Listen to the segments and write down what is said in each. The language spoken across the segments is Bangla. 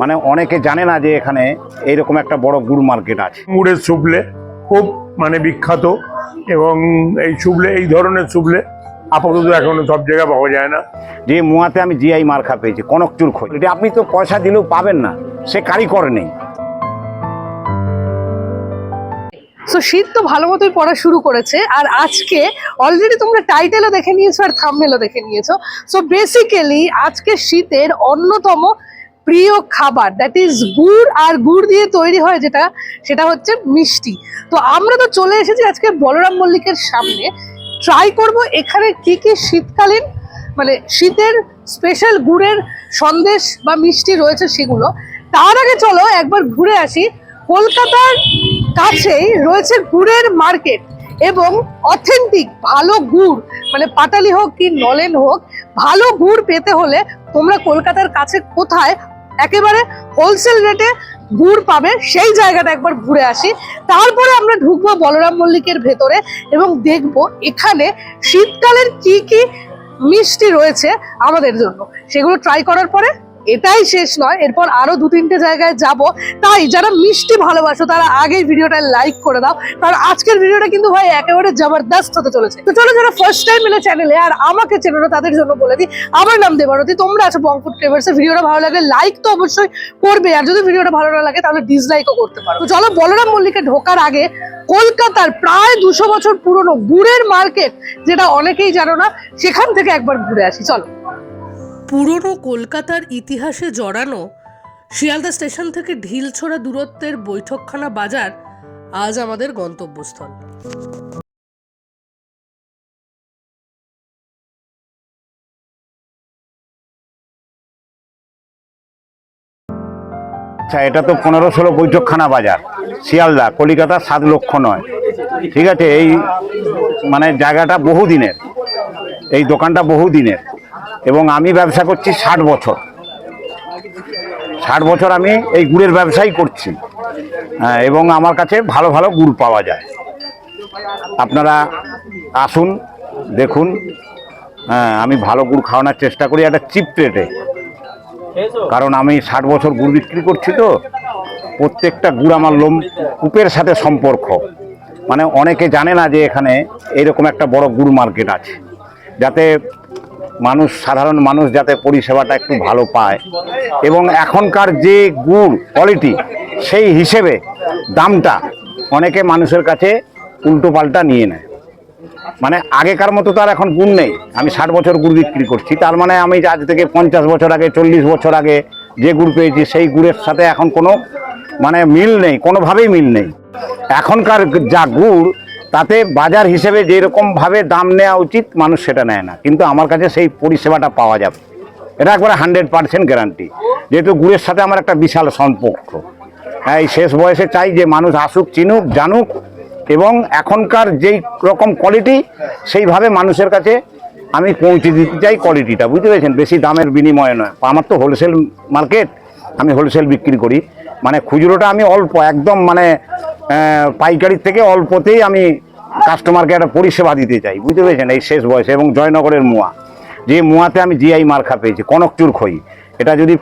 মানে অনেকে জানে না যে এখানে এইরকম একটা বড় গুড় মার্কেট আছে। গুড়ের সুবলে খুব মানে বিখ্যাত এবং এই সুবলে এই ধরনের সুবলে আপাতত এখনও সব জায়গায় পাওয়া যায় না। যে মুয়াতে আমি জিআই মার্কা পেয়েছি কনকচুর খোঁজ এটা আপনি তো পয়সা দিলেও পাবেন না সে কারিগর নেই। সো শীত তো ভালো মতোই পড়া শুরু করেছে আর আজকে অলরেডি তোমরা টাইটেলও দেখে নিয়েছো আর থাম্বনেলও দেখে নিয়েছো। সো বেসিক্যালি আজকে শীতের অন্যতম প্রিয় খাবার দ্যাট ইজ গুড় আর গুড় দিয়ে তৈরি হয় যেটা, সেটা হচ্ছে মিষ্টি। তো আমরা তো চলে এসেছি আজকে বলরাম মল্লিকের সামনে। ট্রাই করব এখানে কি কি শীতকালীন মানে শীতের স্পেশাল গুড়ের সন্দেশ বা মিষ্টি রয়েছে সেগুলো। তার আগে চলো একবার ঘুরে আসি। কলকাতার কাছেই রয়েছে গুড়ের মার্কেট এবং অথেন্টিক ভালো গুড় মানে পাটালি হোক কি নলেন হোক, ভালো গুড় পেতে হলে তোমরা কলকাতার কাছে কোথায় একেবারে হোলসেল রেটে গুড় পাবে, সেই জায়গাটা একবার ঘুরে আসি। তারপরে আমরা ঢুকবো বলরাম মল্লিকের ভেতরে এবং দেখব এখানে শীতকালের কি কি মিষ্টি রয়েছে আমাদের জন্য। সেগুলো ট্রাই করার পরে এটাই শেষ নয়, এরপর আরও দু তিনটে জায়গায় যাব। তাই যারা মিষ্টি ভালোবাসো, তারা আগেই ভিডিওটা লাইক করে দাও, কারণ আজকের ভিডিওটা কিন্তু ভাই একেবারে জবরদস্ত হতে চলেছে। তো চলো যারা ফার্স্ট টাইম এলে চ্যানেলে আর আমাকে চেনো না, তাদের জন্য বলে দিই, আমার নাম দেবারতী, তোমরা আছো বংফুড ফ্লেভার্সের ভিডিওটা ভালো লাগে লাইক তো অবশ্যই করবে, আর যদি ভিডিওটা ভালো না লাগে তাহলে ডিসলাইকও করতে পারো। তো চলো বলরাম মল্লিকে ঢোকার আগে কলকাতার প্রায় দুশো বছর পুরনো গুড়ের মার্কেট যেটা অনেকেই জানো না, সেখান থেকে একবার ঘুরে আসি, চলো। পুরনো কলকাতার ইতিহাসে জড়ানো, শিয়ালদা স্টেশন থেকে ঢিলছোড়া দূরত্বের বৈঠকখানা বাজার আজ আমাদের গন্তব্যস্থল। আচ্ছা এটা তো পনেরো ষোলো বৈঠকখানা বাজার, শিয়ালদা, কলিকাতা সাত লক্ষ নয়। ঠিক আছে, এই মানে জায়গাটা বহু দিনের এই দোকানটা বহু দিনের এবং আমি ব্যবসা করছি ষাট বছর। ষাট বছর আমি এই গুড়ের ব্যবসাই করছি। হ্যাঁ, এবং আমার কাছে ভালো ভালো গুড় পাওয়া যায়। আপনারা আসুন দেখুন। হ্যাঁ আমি ভালো গুড় খাওয়ানোর চেষ্টা করি একটা চিপ রেটে। কারণ আমি ষাট বছর গুড় বিক্রি করছি তো প্রত্যেকটা গুড় আমার লোম কূপের সাথে সম্পর্ক। মানে অনেকে জানে না যে এখানে এরকম একটা বড় গুড় মার্কেট আছে। যাতে মানুষ, সাধারণ মানুষ যাতে পরিষেবাটা একটু ভালো পায়। এবং এখনকার যে গুড় কোয়ালিটি সেই হিসেবে দামটা অনেকে মানুষের কাছে উল্টো পাল্টা নিয়ে নেয়। মানে আগেকার মতো তো আর এখন গুণ নেই। আমি ষাট বছর গুড় বিক্রি করছি। তার মানে আমি আজ থেকে পঞ্চাশ বছর আগে, চল্লিশ বছর আগে যে গুড় পেয়েছি, সেই গুড়ের সাথে এখন কোনো মানে মিল নেই, কোনোভাবেই মিল নেই। এখনকার যা গুড় তাতে বাজার হিসেবে যেরকমভাবে দাম নেওয়া উচিত, মানুষ সেটা নেয় না। কিন্তু আমার কাছে সেই পরিষেবাটা পাওয়া যাবে। এটা একবারে হান্ড্রেড পার্সেন্ট গ্যারান্টি। যেহেতু গুড়ের সাথে আমার একটা বিশাল সম্পর্ক। হ্যাঁ এই শেষ বয়সে চাই যে মানুষ আসুক, চিনুক, জানুক এবং এখনকার যেই রকম কোয়ালিটি সেইভাবে মানুষের কাছে আমি পৌঁছে দিতে চাই কোয়ালিটিটা বুঝতে পেরেছেন? বেশি দামের বিনিময়ে নয়। আমার তো হোলসেল মার্কেট আমি হোলসেল বিক্রি করি। মানে খুচরোটা আমি অল্প, একদম মানে পাইকারির থেকে অল্পতেই আমি কাস্টমারকে একটা পরিষেবা দিতে চাই, বুঝতে পেরেছেন? এই শেষ বয়সে এবং জয়নগরের মুয়া। যে মুয়াতে আমি জিআই মার্কা পেয়েছি, কনকচুর খই। এটা যদি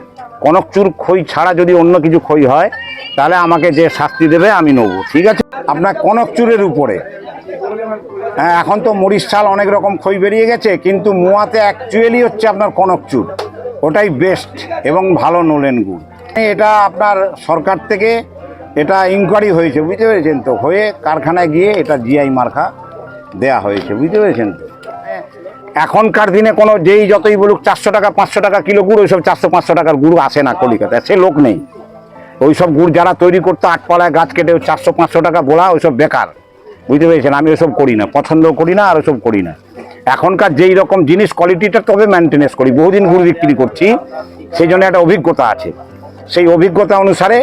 কনকচুর খই ছাড়া যদি অন্য কিছু খই হয়, তাহলে আমাকে যে শাস্তি দেবে, আমি নেব, ঠিক আছে? আপনার কনকচুরের উপরে। হ্যাঁ এখন তো মরিচ চাল অনেক রকম খই বেরিয়ে গেছে, কিন্তু মুয়াতে অ্যাকচুয়ালি হচ্ছে আপনার কনকচুর। ওটাই বেস্ট এবং ভালো নোলেন গুড়। এটা আপনার সরকার থেকে এটা ইনকোয়ারি হয়েছে, বুঝতে পেরেছেন তো? হয়ে কারখানায় গিয়ে এটা জিআই মার্কা দেয়া হয়েছে, বুঝতে পেরেছেন তো? এখনকার দিনে কোনো যেই যতই বলুক চারশো টাকা, পাঁচশো টাকা কিলো গুড়, ওইসব চারশো, পাঁচশো টাকার গুড় আসে না কলিকাতায় সে লোক নেই। ওইসব গুড় যারা তৈরি করতো, আটপাড়ায় গাছ কেটে ওই চারশো, পাঁচশো টাকা বলা ওইসব বেকার, বুঝতে পেরেছেন? আমি ওসব করি না, পছন্দও করি না আর ওসব করি না। এখনকার যেই রকম জিনিস কোয়ালিটিটা তবে মেনটেনেন্স করি, বহুদিন গুড় বিক্রি করছি, সেই জন্য একটা অভিজ্ঞতা আছে। সেই অভিজ্ঞতা অনুসারে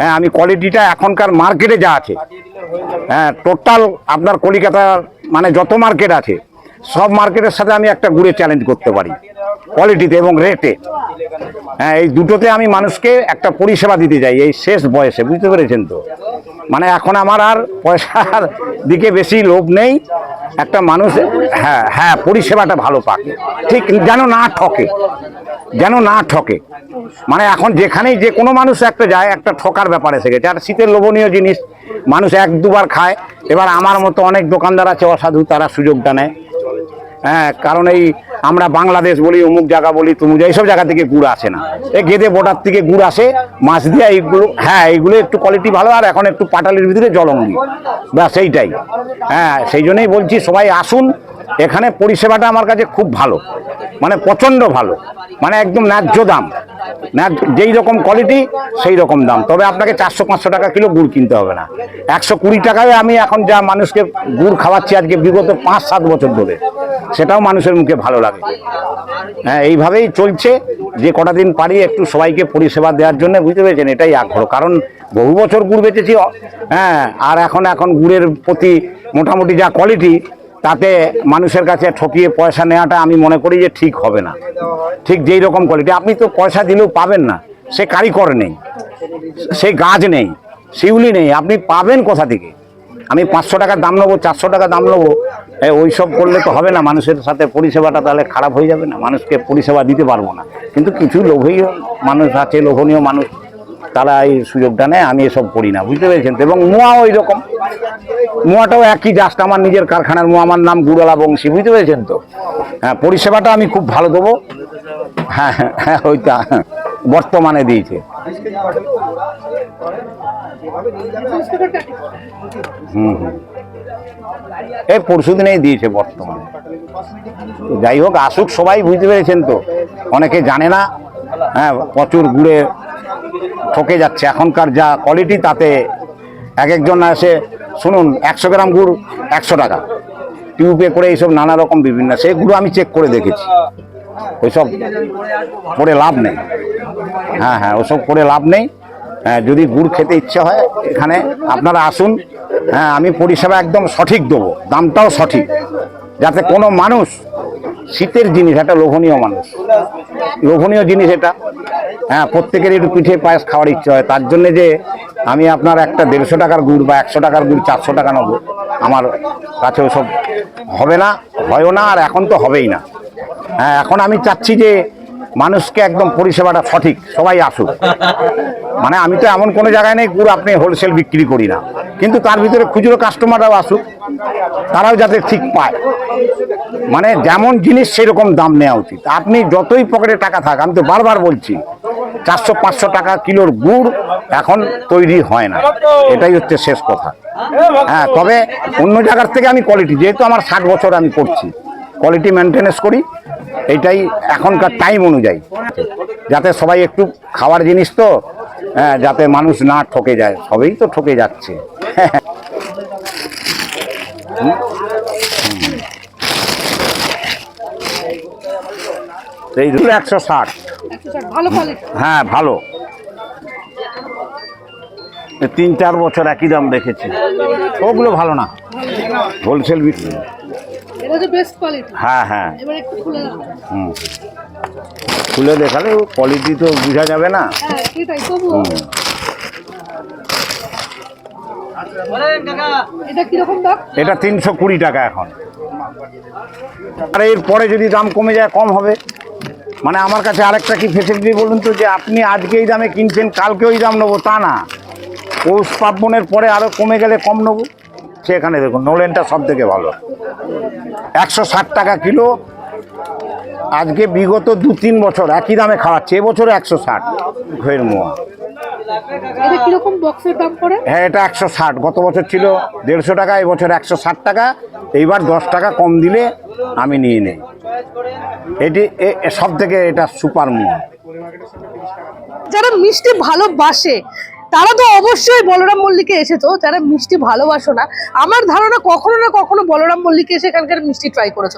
হ্যাঁ আমি কোয়ালিটিটা এখনকার মার্কেটে যা আছে। হ্যাঁ টোটাল আপনার কলিকাতার মানে যত মার্কেট আছে, সব মার্কেটের সাথে আমি একটা গুড়ে চ্যালেঞ্জ করতে পারি। কোয়ালিটিতে এবং রেটে হ্যাঁ এই দুটোতে আমি মানুষকে একটা পরিষেবা দিতে চাই, এই শেষ বয়সে, বুঝতে পেরেছেন তো? মানে এখন আমার আর পয়সার দিকে বেশি লোভ নেই। একটা মানুষ হ্যাঁ হ্যাঁ পরিষেবাটা ভালো পাক। ঠিক, যেন না ঠকে। যেন না ঠকে। মানে এখন যেখানেই যে কোনো মানুষ একটা যায়, একটা ঠকার ব্যাপার এসে গেছে আর শীতের লোভনীয় জিনিস। মানুষ এক দুবার খায়। এবার আমার মতো অনেক দোকানদার আছে অসাধু, তারা সুযোগটা নেয়। হ্যাঁ কারণ এই আমরা বাংলাদেশ বলি, অমুক জায়গা বলি, তুমুক এইসব জায়গা থেকে গুড় আসে না। এই গেদে বোটার থেকে গুড় আসে, মাছ দিয়ে এইগুলো হ্যাঁ এইগুলো একটু কোয়ালিটি ভালো, আর এখন একটু পাটালির ভিতরে জলঙ্গি ব্যাস সেইটাই হ্যাঁ সেই জন্যই বলছি, সবাই আসুন এখানে পরিষেবাটা আমার কাছে খুব ভালো। মানে প্রচণ্ড ভালো। মানে একদম ন্যায্য দাম। যেই রকম কোয়ালিটি সেই রকম দাম। তবে আপনাকে চারশো, পাঁচশো টাকা কিলো গুড় কিনতে হবে না। একশো কুড়ি টাকায় আমি এখন যা মানুষকে গুড় খাওয়াচ্ছি আজকে বিগত পাঁচ, সাত বছর ধরে, সেটাও মানুষের মুখে ভালো লাগে। হ্যাঁ এইভাবেই চলছে। যে কটা দিন পারি একটু সবাইকে পরিষেবা দেওয়ার জন্য বুঝতে পেরেছেন, এটাই আগ্রহ। কারণ বহু বছর গুড় বেচেছি হ্যাঁ আর এখন এখন গুড়ের প্রতি মোটামুটি যা কোয়ালিটি তাতে মানুষের কাছে ঠকিয়ে পয়সা নেওয়াটা আমি মনে করি যে ঠিক হবে না। ঠিক যেই রকম কোয়ালিটি আপনি তো পয়সা দিলেও পাবেন না। সে কারিগর নেই, সে গাছ নেই, শিউলি নেই, আপনি পাবেন কোথা থেকে? আমি পাঁচশো টাকা দাম নেব, চারশো টাকা দাম নেব ওই সব করলে তো হবে না। মানুষের সাথে পরিষেবাটা তাহলে খারাপ হয়ে যাবে না। মানুষকে পরিষেবা দিতে পারব না। কিন্তু কিছু লোভীয় মানুষ আছে, লোভনীয় মানুষ তারা এই সুযোগটা নেয় আমি এসব করি না বুঝতে পেরেছেন তো? এবং মোয়া ওই রকম মোয়াটাও একই জাস্ট আমার নিজের কারখানার মোয়া আমার নাম গুড়ালা বংশী বুঝতে পেরেছেন তো? হ্যাঁ পরিষেবাটা আমি খুব ভালো দেবো। হ্যাঁ হ্যাঁ, হ্যাঁ ওইটা বর্তমানে দিয়েছে। হুম হুম। এই পরশু দিনেই দিয়েছে বর্তমানে। যাই হোক আসুক সবাই বুঝতে পেরেছেন তো? অনেকে জানে না হ্যাঁ প্রচুর গুড়ে ঠকে যাচ্ছে। এখনকার যা কোয়ালিটি তাতে এক একজন এসে শুনুন একশো গ্রাম গুড় একশো টাকা। টিউবে করে এইসব নানা রকম বিভিন্ন সেগুলো আমি চেক করে দেখেছি। ওইসব করে লাভ নেই। হ্যাঁ হ্যাঁ ওসব করে লাভ নেই। হ্যাঁ, যদি গুড় খেতে ইচ্ছে হয় এখানে আপনারা আসুন। হ্যাঁ আমি পরিষেবা একদম সঠিক দেবো। দামটাও সঠিক। যাতে কোনো মানুষ শীতের জিনিস একটা লোভনীয় মানুষ। লোভনীয় জিনিস এটা। হ্যাঁ প্রত্যেকের একটু পিঠে পায়েস খাওয়ার ইচ্ছে হয়। তার জন্য যে আমি আপনার একটা দেড়শো টাকার গুড় বা একশো টাকার গুড়, চারশো টাকা নেব। আমার কাছে ওসব হবে না, হয়ও না, আর এখন তো হবেই না। হ্যাঁ এখন আমি চাচ্ছি যে মানুষকে একদম পরিষেবাটা সঠিক, সবাই আসুক। মানে আমি তো এমন কোনো জায়গায় নেই, গুড় আপনি হোলসেল বিক্রি করি না। কিন্তু তার ভিতরে খুচরো কাস্টমাররাও আসুক, তারাও যাতে ঠিক পায়। মানে যেমন জিনিস, সেরকম দাম নেওয়া উচিত। আপনি যতই পকেটে টাকা থাক, আমি তো বারবার বলছি চারশো পাঁচশো টাকা কিলোর গুড় এখন তৈরি হয় না। এটাই হচ্ছে শেষ কথা। হ্যাঁ তবে অন্য জায়গার থেকে আমি কোয়ালিটি যেহেতু আমার ষাট বছর আমি করছি কোয়ালিটি মেনটেনেন্স করি, এটাই এখনকার টাইম অনুযায়ী। যাতে সবাই একটু খাওয়ার জিনিস তো হ্যাঁ যাতে মানুষ না ঠকে যায়, সবই তো ঠকে যাচ্ছে। এই একশো ষাট। হ্যাঁ ভালো। তিন চার বছর একই দাম দেখেছি। ওগুলো ভালো না। হোলসেল বিক্রি। হ্যাঁ হ্যাঁ। খুলে হুম। খুলে দেখালে কোয়ালিটি তো বোঝা যাবে না। হ্যাঁ এটা এটা তিনশো কুড়ি টাকা এখন। আর এরপরে যদি দাম কমে যায় কম হবে। মানে আমার কাছে আরেকটা কি ফেসিলিটি বলুন তো যে আপনি আজকে এই দামে কিনছেন কালকে ওই দাম নেব তা না। পৌষ পার্বণের পরে আরও কমে গেলে কম নেব। সেখানে দেখুন নোলেনটা সব থেকে ভালো। একশো ষাট টাকা কিলো। আজকে বিগত দু তিন বছর একই দামে খাওয়াচ্ছে এবছর একশো ষাট। ঘয়ের মোয়া। হ্যাঁ এটা একশো ষাট। গত বছর ছিল দেড়শো টাকা এবছর একশো ষাট টাকা। এইবার দশ টাকা কম দিলে আমি নিয়ে নেই। এটি সব থেকে এটা সুপার মোয়া যারা মিষ্টি ভালোবাসে, তারা তো অবশ্যই বলরাম মল্লিকে এসেছ। যারা মিষ্টি ভালোবাসো না, আমার ধারণা কখনো না কখনো বলরাম মল্লিকে এসে এখানকার মিষ্টি ট্রাই করেছ।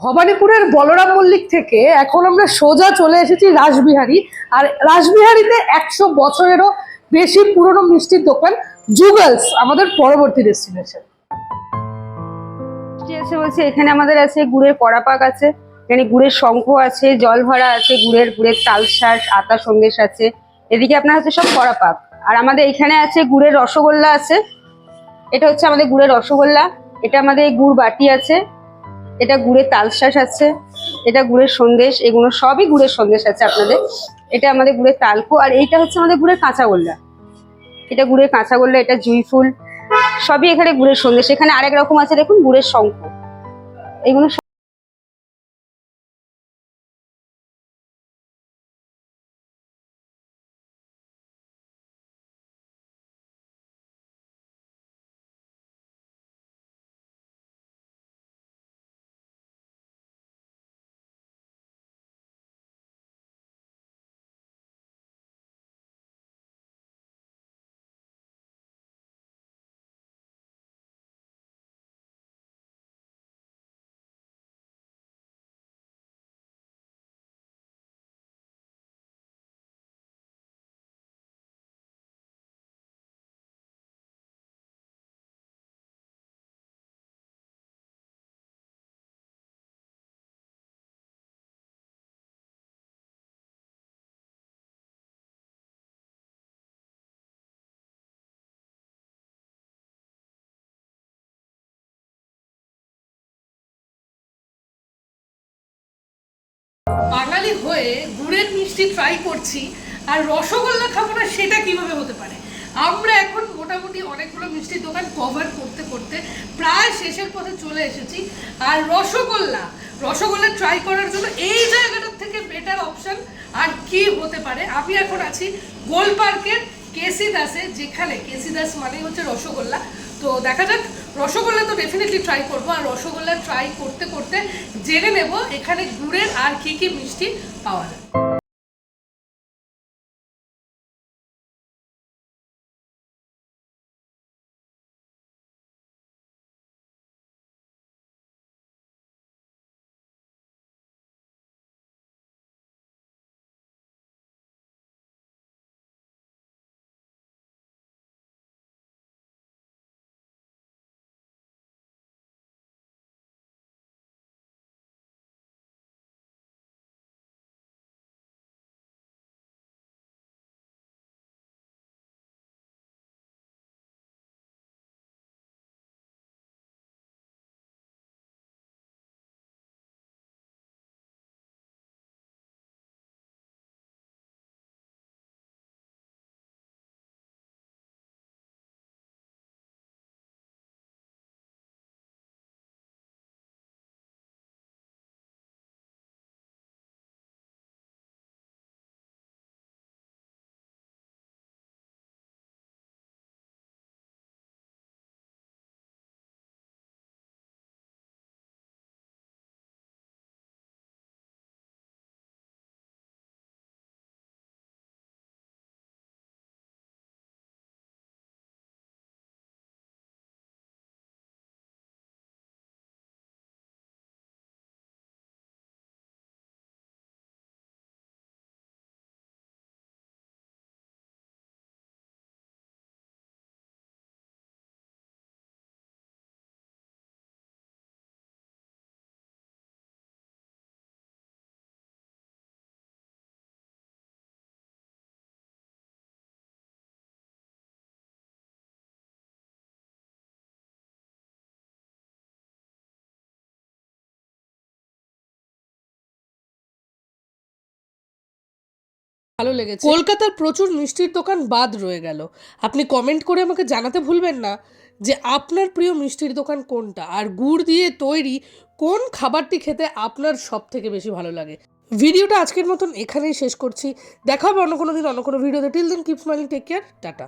ভবানীপুরের বলরাম মল্লিক থেকে এখন আমরা সোজা চলে এসেছি রাসবিহারী। আর রাসবিহারীতে একশো বছরেরও বেশি পুরনো মিষ্টির দোকান জুগলস আমাদের পরবর্তী ডেস্টিনেশন বলছে, এখানে আমাদের আছে গুড়ের কড়াপাক আছে, এখানে গুড়ের শঙ্খ আছে, জল ভরা আছে, গুড়ের গুড়ের তালশাঁস আতা সন্দেশ আছে, এদিকে আপনার হচ্ছে সব কড়াপাক আর আমাদের এখানে আছে গুড়ের রসগোল্লা আছে, এটা হচ্ছে আমাদের গুড়ের রসগোল্লা, এটা আমাদের গুড় বাটি আছে এটা গুড়ের তালশাস আছে, এটা গুড়ের সন্দেশ, এগুলো সবই গুড়ের সন্দেশ আছে আপনাদের। এটা আমাদের গুড়ের তালকো, আর এইটা হচ্ছে আমাদের গুড়ের কাঁচাগোল্লা এটা গুড়ের কাঁচাগোল্লা এটা জুই ফুল, সবই এখানে গুড়ের সন্দেশ। এখানে আরেক রকম আছে, দেখুন, গুড়ের শঙ্খ। এগুলো বাঙালি হয়ে গুড়ের মিষ্টি ট্রাই করছি, আর রসগোল্লা খাব না সেটা কীভাবে হতে পারে? আমরা এখন মোটামুটি অনেকগুলো মিষ্টির দোকান কভার করতে করতে প্রায় শেষের পথে চলে এসেছি। আর রসগোল্লা রসগোল্লা ট্রাই করার জন্য এই জায়গাটার থেকে বেটার অপশন আর কি হতে পারে? আমি এখন আছি গোল পার্কের কেসি দাসে যেখানে কেসি দাস মানেই হচ্ছে রসগোল্লা। তো দেখা যাক, রসগোল্লা তো ডেফিনেটলি ট্রাই করব। আর রসগোল্লা ট্রাই করতে করতে জেনে নেব এখানে গুড়ের আর কি কি মিষ্টি পাওয়া যায়। ভালো লেগেছে। কলকাতার প্রচুর মিষ্টির দোকান বাদ রয়ে গেল। আপনি কমেন্ট করে আমাকে জানাতে ভুলবেন না যে আপনার প্রিয় মিষ্টির দোকান কোনটা? আর গুড় দিয়ে তৈরি কোন খাবারটি খেতে আপনার সব থেকে বেশি ভালো লাগে? ভিডিওটা আজকের মতন এখানেই শেষ করছি। দেখা হবে অন্য কোনো দিন, অন্য কোনো ভিডিওতে। Till then keep smiling take care tata.